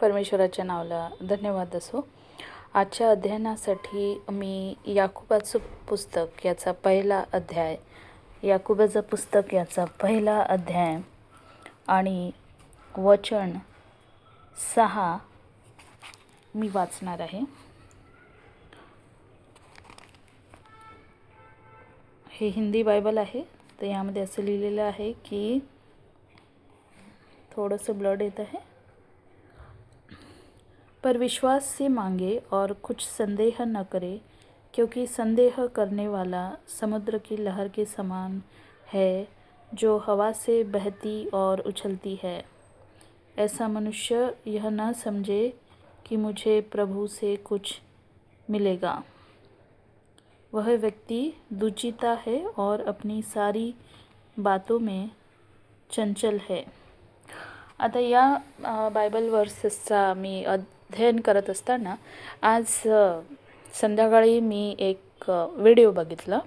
परमेश्वराच्या नावाला धन्यवाद असो. आजच्या अध्ययनासाठी मी याकुबाचं पुस्तक याचा पहिला अध्याय याकुबाचं पुस्तक याचा पहिला अध्याय आणि वचन सहा मी वाचणार आहे. हे हिंदी बायबल आहे तर यामध्ये असं लिहिलेलं आहे की थोडंसं ब्लड येत आहे. पर विश्वास से मांगे और कुछ संदेह न करे, क्योंकि संदेह करने वाला समुद्र की लहर के समान है, जो हवा से बहती और उछलती है। ऐसा मनुष्य यह न समझे कि मुझे प्रभु से कुछ मिलेगा। वह व्यक्ति दुचिता है और अपनी सारी बातों में चंचल है। आता या बायबल वर्सेसचा मी अध्ययन करत असताना आज संध्याकाळी मी एक व्हिडिओ बघितला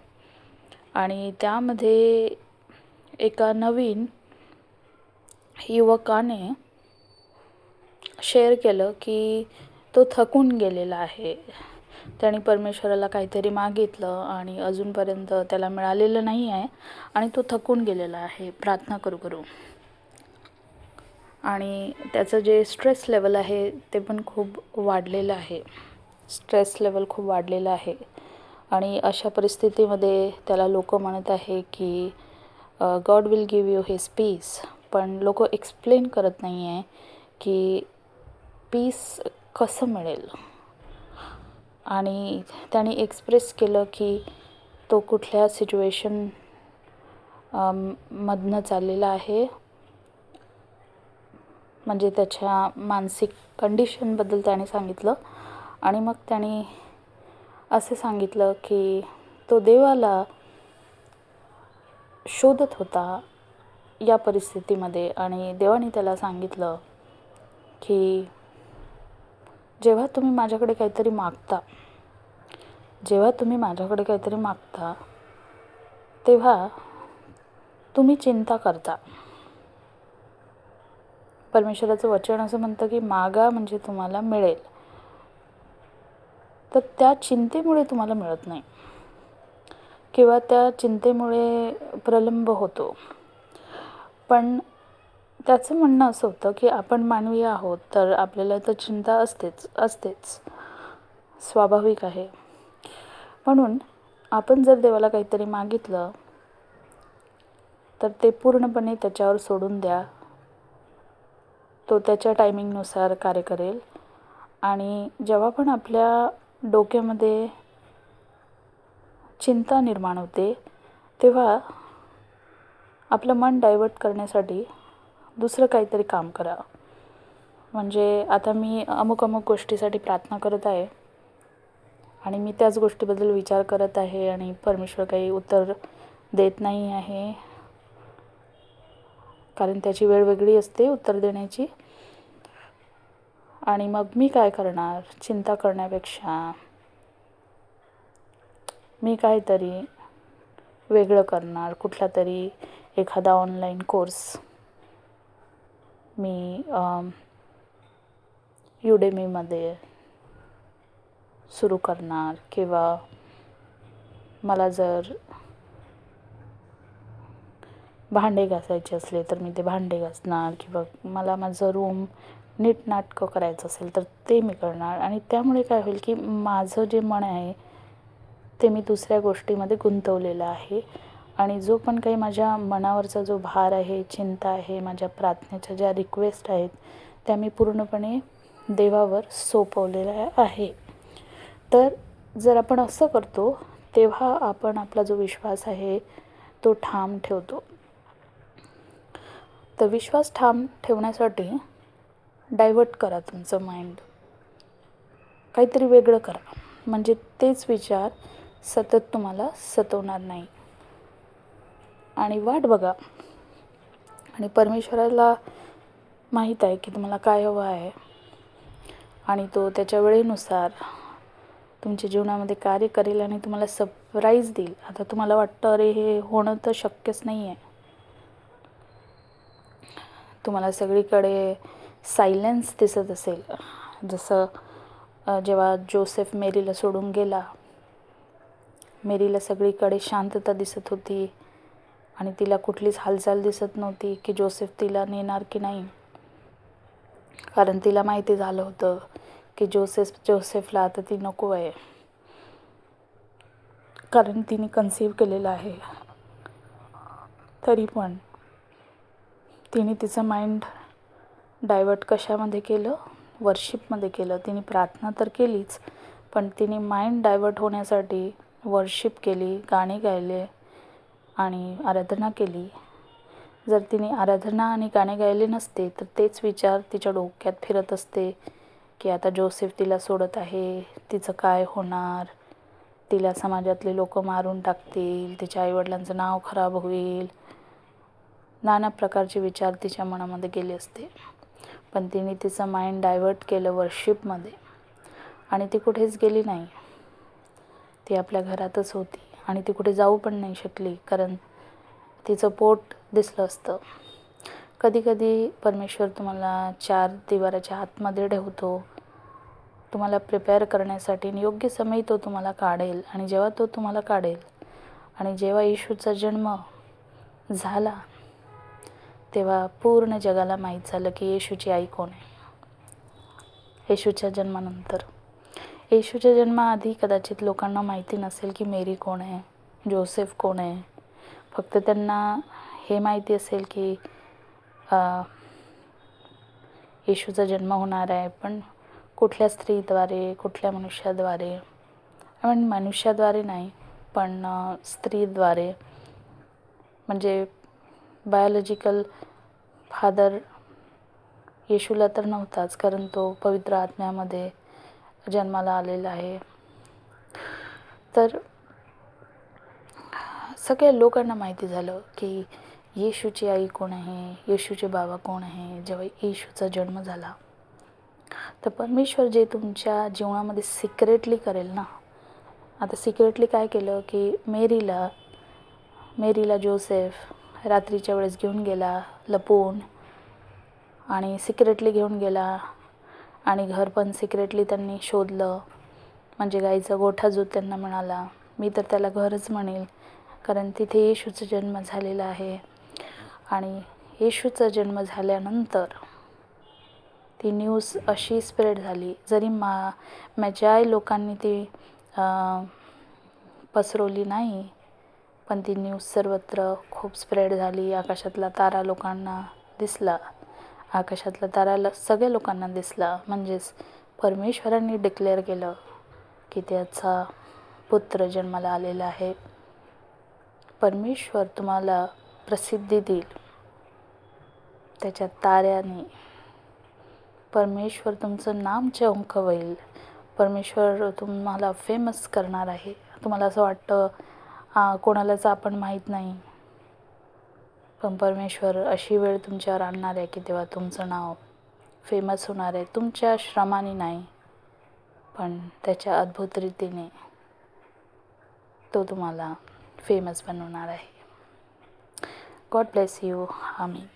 आणि त्यामध्ये एका नवीन युवकाने शेअर केलं की तो थकून गेलेला आहे. त्याने परमेश्वराला काहीतरी मागितलं आणि अजूनपर्यंत त्याला मिळालेलं नाही आहे आणि तो थकून गेलेला आहे. प्रार्थना करू करू. आणि त्याचं जे स्ट्रेस लेवल आहे ते पण खूप वाढलेलं आहे. स्ट्रेस लेवल खूप वाढलेलं आहे. आणि अशा परिस्थितीमध्ये त्याला लोक म्हणत आहे की god will give you his peace पण लोक एक्सप्लेन करत नाही आहे की पीस कसं मिळेल. आणि त्याने एक्सप्रेस केलं की तो कुठल्या सिच्युएशन मधनं चाललेला आहे. म्हणजे त्याच्या मानसिक कंडिशनबद्दल त्याने सांगितलं. आणि मग त्याने असे सांगितलं की तो देवाला शोधत होता या परिस्थितीमध्ये. आणि देवाने त्याला सांगितलं की जेव्हा तुम्ही माझ्याकडे काहीतरी मागता जेव्हा तुम्ही माझ्याकडे काहीतरी मागता तेव्हा तुम्ही चिंता करता. परमेश्वराचं वचन असं म्हणतं की मागा म्हणजे तुम्हाला मिळेल. तर त्या चिंतेमुळे तुम्हाला मिळत नाही. किंवा त्या चिंतेमुळे प्रलंब होतो. पण त्याचं म्हणणं असं होतं की आपण मानवी आहोत तर आपल्याला तर चिंता असतेच असतेच. स्वाभाविक आहे. म्हणून आपण जर देवाला काहीतरी मागितलं तर ते पूर्णपणे त्याच्यावर सोडून द्या. तो त्याच्या टायमिंगनुसार कार्य करेल. आणि जेव्हा पण आपल्या डोक्यामध्ये चिंता निर्माण होते तेव्हा आपलं मन डायवर्ट करण्यासाठी दुसरं काहीतरी काम करा. म्हणजे आता मी अमुक अमुक गोष्टीसाठी प्रार्थना करत आहे आणि मी त्याच गोष्टीबद्दल विचार करत आहे आणि परमेश्वर काही उत्तर देत नाही आहे. कारण त्याची वेळ वेगळी असते उत्तर देण्याची. आणि मग मी काय करणार? चिंता करण्यापेक्षा मी काहीतरी वेगळं करणार. कुठला तरी एखादा ऑनलाईन कोर्स मी युडेमीमध्ये सुरू करणार. किंवा मला जर भांडे घासायचे असले तर मी ते भांडे घासणार. किंवा मला माझं रूम नीटनाटकं करायचं असेल तर ते मी करणार. आणि त्यामुळे काय होईल की माझं जे मन आहे ते मी दुसऱ्या गोष्टीमध्ये गुंतवलेलं आहे. आणि जो पण काही माझ्या मनावरचा जो भार आहे चिंता आहे माझ्या प्रार्थनेच्या ज्या रिक्वेस्ट आहेत त्या मी पूर्णपणे देवावर सोपवलेल्या आहे. तर जर आपण असं करतो तेव्हा आपण आपला जो विश्वास आहे तो ठाम ठेवतो. तर विश्वास ठाम ठेवण्यासाठी डायवर्ट करा तुमचं माइंड काहीतरी वेगळं करा. म्हणजे तेच विचार सतत तुम्हाला सतवणार नाही. आणि वाट बघा. आणि परमेश्वराला माहीत आहे की तुम्हाला काय हवं आहे. आणि तो त्याच्या वेळेनुसार तुमच्या जीवनामध्ये कार्य करेल आणि तुम्हाला सरप्राईज देईल. आता तुम्हाला वाटतं अरे हे होणं तर शक्यच नाही आहे तुम्हाला सगळीकडे सायलेन्स दिसत असेल. जसं जेव्हा जोसेफ मेरीला सोडून गेला मेरीला सगळीकडे शांतता दिसत होती आणि तिला कुठलीच हालचाल दिसत नव्हती की जोसेफ तिला नेणार की नाही. कारण तिला माहिती झालं होतं की जोसेफ जोसेफला आता ती नको आहे. कारण तिने कन्सीव्ह केलेलं आहे. तरी पण तिने तिचं माइंड डायवर्ट कशामध्ये केलं? वर्शिपमध्ये केलं. तिने प्रार्थना तर केलीच पण तिने माइंड डायवर्ट होण्यासाठी वर्शिप केली गाणी गायले आणि आराधना केली. जर तिने आराधना आणि गाणे गायले नसते तर तेच विचार तिच्या डोक्यात फिरत असते की आता जोसेफ तिला सोडत आहे तिचं काय होणार? तिला समाजातले लोक मारून टाकतील तिच्या आईवडिलांचं नाव खराब होईल. नाना प्रकारचे विचार तिच्या मनामध्ये गेले असते. पण तिने तिचं माइंड डायवर्ट केलं वर्शिपमध्ये आणि ती कुठेच गेली नाही. ती आपल्या घरातच होती. आणि ती कुठे जाऊ पण नाही शकली कारण तिचं पोट दिसलं असतं. कधीकधी परमेश्वर तुम्हाला चार दिवाराच्या आतमध्ये ठेवतो. तुम्हाला प्रिपेअर करण्यासाठी आणि योग्य समय तो तुम्हाला काढेल. आणि जेव्हा तो तुम्हाला काढेल आणि जेव्हा येशूचा जन्म झाला तेव्हा पूर्ण जगाला माहीत झालं की येशूची आई कोण आहे. येशूच्या जन्मानंतर. येशूच्या जन्माआधी कदाचित लोकांना माहिती नसेल की मेरी कोण आहे जोसेफ कोण आहे. फक्त त्यांना हे माहिती असेल की येशूचा जन्म होणार आहे पण कुठल्या स्त्रीद्वारे कुठल्या मनुष्याद्वारे? पण मनुष्याद्वारे नाही पण स्त्रीद्वारे. म्हणजे बायोलॉजिकल फादर येशूला तर नव्हताच कारण तो पवित्र आत्म्यामध्ये जन्माला आलेला आहे. तर सगळ्या लोकांना माहिती झालं की येशूची आई कोण आहे येशूचे बाबा कोण आहे जेव्हा येशूचा जन्म झाला. तर परमेश्वर जे तुमच्या जीवनामध्ये सिक्रेटली करेल ना आता सिक्रेटली काय केलं की मेरीला मेरीला जोसेफ रात्रीच्या वेळेस घेऊन गेला लपवून आणि सिक्रेटली घेऊन गेला आणि घर पण सिक्रेटली त्यांनी शोधलं. म्हणजे गाईचा गोठा जो त्यांना मिळाला मी तर त्याला घरच म्हणेल कारण तिथे येशूचा जन्म झालेला आहे. आणि येशूचा जन्म झाल्यानंतर ती न्यूज अशी स्प्रेड झाली जरी मा मॅजाय लोकांनी ती पसरवली नाही पण ती न्यूज सर्वत्र खूप स्प्रेड झाली. आकाशातला तारा लोकांना दिसला. आकाशातला तारा ल सगळ्या लोकांना दिसला. म्हणजेच परमेश्वरांनी डिक्लेअर केलं की त्याचा पुत्र जन्माला आलेला आहे. परमेश्वर तुम्हाला प्रसिद्धी देईल. त्याच्या ताऱ्याने. परमेश्वर तुमचं नाम चौंकवेल परमेश्वर तुम्हाला फेमस करणार आहे. तुम्हाला असं वाटतं कोणालाच आपण माहीत नाही. पण परमेश्वर अशी वेळ तुमच्यावर आणणार आहे की तेव्हा तुमचं नाव फेमस होणार आहे. तुमच्या श्रमाने नाही पण त्याच्या अद्भुत रीतीने तो तुम्हाला फेमस बनवणार आहे. गॉड ब्लेस यू आम्ही